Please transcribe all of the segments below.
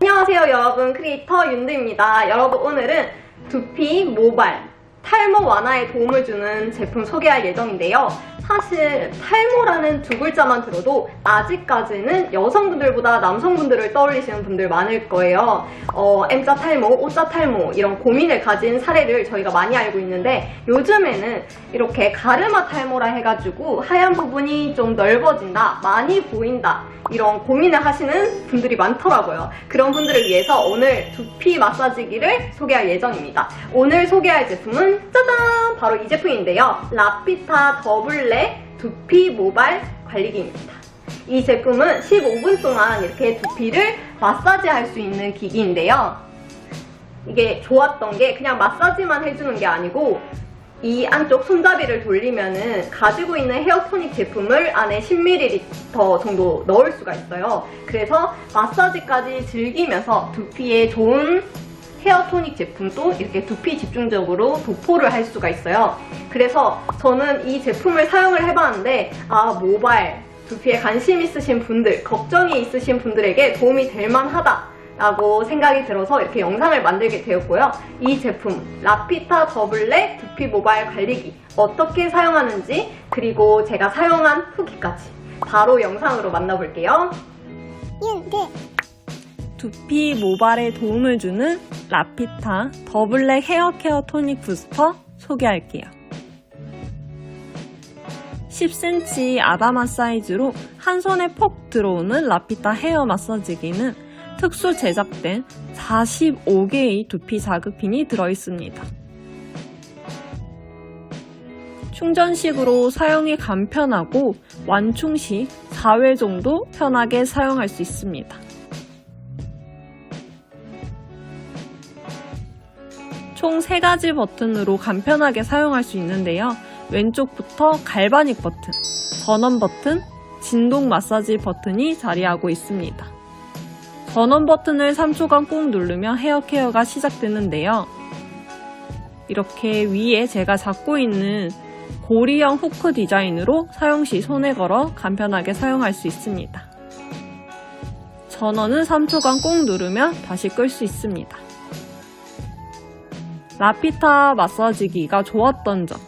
안녕하세요 여러분. 크리에이터 윤두입니다. 여러분 오늘은 두피 모발 탈모 완화에 도움을 주는 제품 소개할 예정인데요 사실 탈모라는 두 글자만 들어도 아직까지는 여성분들보다 남성분들을 떠올리시는 분들 많을 거예요 어, M자 탈모, O자 탈모 이런 고민을 가진 사례를 저희가 많이 알고 있는데 요즘에는 이렇게 가르마 탈모라 해가지고 하얀 부분이 좀 넓어진다 많이 보인다 이런 고민을 하시는 분들이 많더라고요. 그런 분들을 위해서 오늘 두피 마사지기를 소개할 예정입니다. 오늘 소개할 제품은 짜잔! 바로 이 제품인데요. 라피타 더블 랙 두피 모발 관리기입니다. 이 제품은 15분 동안 이렇게 두피를 마사지 할 수 있는 기기인데요. 이게 좋았던 게 그냥 마사지만 해주는 게 아니고 이 안쪽 손잡이를 돌리면은 가지고 있는 헤어 토닉 제품을 안에 10ml 정도 넣을 수가 있어요. 그래서 마사지까지 즐기면서 두피에 좋은 헤어 토닉 제품도 이렇게 두피 집중적으로 도포를 할 수가 있어요. 그래서 저는 이 제품을 사용을 해봤는데 아 모발 두피에 관심 있으신 분들, 걱정이 있으신 분들에게 도움이 될 만하다. 라고 생각이 들어서 이렇게 영상을 만들게 되었고요. 이 제품 라피타 더블랙 두피 모발 관리기 어떻게 사용하는지 그리고 제가 사용한 후기까지 바로 영상으로 만나볼게요. 두피 모발에 도움을 주는 라피타 더블랙 헤어 케어 토닉 부스터 소개할게요. 10cm 아다마 사이즈로 한 손에 폭 들어오는 라피타 헤어 마사지기는 특수 제작된 45개의 두피 자극핀이 들어있습니다. 충전식으로 사용이 간편하고 완충 시 4회 정도 편하게 사용할 수 있습니다. 총 3가지 버튼으로 간편하게 사용할 수 있는데요. 왼쪽부터 갈바닉 버튼, 전원 버튼, 진동 마사지 버튼이 자리하고 있습니다. 전원 버튼을 3초간 꾹 누르면 헤어 케어가 시작되는데요. 이렇게 위에 제가 잡고 있는 고리형 후크 디자인으로 사용 시 손에 걸어 간편하게 사용할 수 있습니다. 전원은 3초간 꾹 누르면 다시 끌 수 있습니다. 라피타 마사지기가 좋았던 점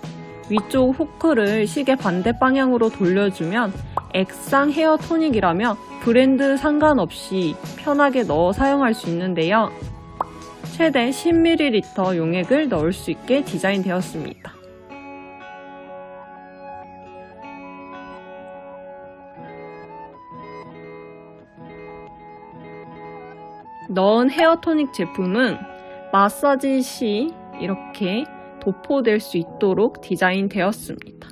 위쪽 후크를 시계 반대 방향으로 돌려주면 액상 헤어 토닉이라며 브랜드 상관없이 편하게 넣어 사용할 수 있는데요. 최대 10ml 용액을 넣을 수 있게 디자인되었습니다. 넣은 헤어 토닉 제품은 마사지 시 이렇게 도포될 수 있도록 디자인되었습니다.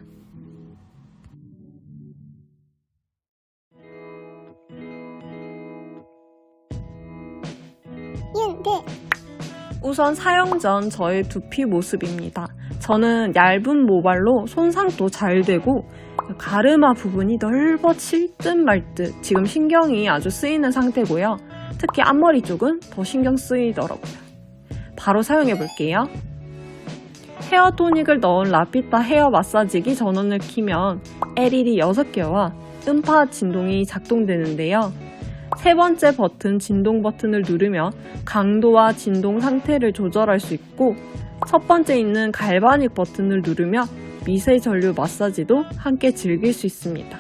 우선 사용 전 저의 두피 모습입니다. 저는 얇은 모발로 손상도 잘 되고 가르마 부분이 넓어질 듯 말 듯 지금 신경이 아주 쓰이는 상태고요. 특히 앞머리 쪽은 더 신경 쓰이더라고요. 바로 사용해 볼게요. 헤어 토닉을 넣은 라피타 헤어 마사지기 전원을 키면 LED 6개와 음파 진동이 작동되는데요. 세 번째 버튼 진동 버튼을 누르면 강도와 진동 상태를 조절할 수 있고 첫 번째 있는 갈바닉 버튼을 누르면 미세 전류 마사지도 함께 즐길 수 있습니다.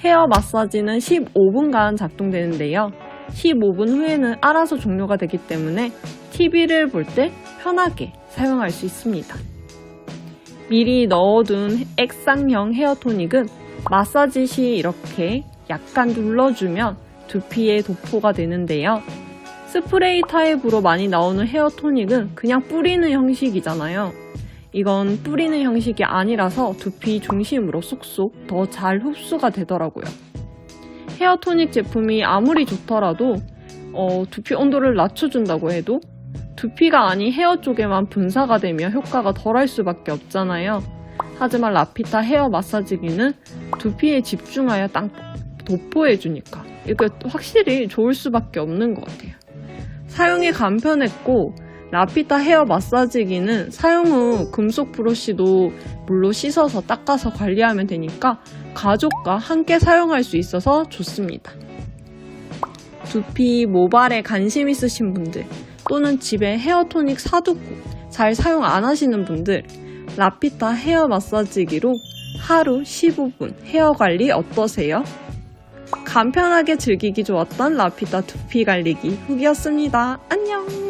헤어 마사지는 15분간 작동되는데요. 15분 후에는 알아서 종료가 되기 때문에 TV를 볼 때 편하게 사용할 수 있습니다. 미리 넣어둔 액상형 헤어 토닉은 마사지 시 이렇게 약간 눌러주면 두피에 도포가 되는데요. 스프레이 타입으로 많이 나오는 헤어 토닉은 그냥 뿌리는 형식이잖아요. 이건 뿌리는 형식이 아니라서 두피 중심으로 쏙쏙 더 잘 흡수가 되더라고요. 헤어 토닉 제품이 아무리 좋더라도 어, 두피 온도를 낮춰준다고 해도 두피가 아닌 헤어 쪽에만 분사가 되며 효과가 덜할 수밖에 없잖아요. 하지만 라피타 헤어 마사지기는 두피에 집중하여 딱 도포해주니까 이게 확실히 좋을 수밖에 없는 것 같아요. 사용이 간편했고 라피타 헤어 마사지기는 사용 후 금속 브러쉬도 물로 씻어서 닦아서 관리하면 되니까 가족과 함께 사용할 수 있어서 좋습니다. 두피 모발에 관심 있으신 분들 또는 집에 헤어토닉 사두고 잘 사용 안 하시는 분들 라피타 헤어 마사지기로 하루 15분 헤어 관리 어떠세요? 간편하게 즐기기 좋았던 라피타 두피 관리기 후기였습니다. 안녕!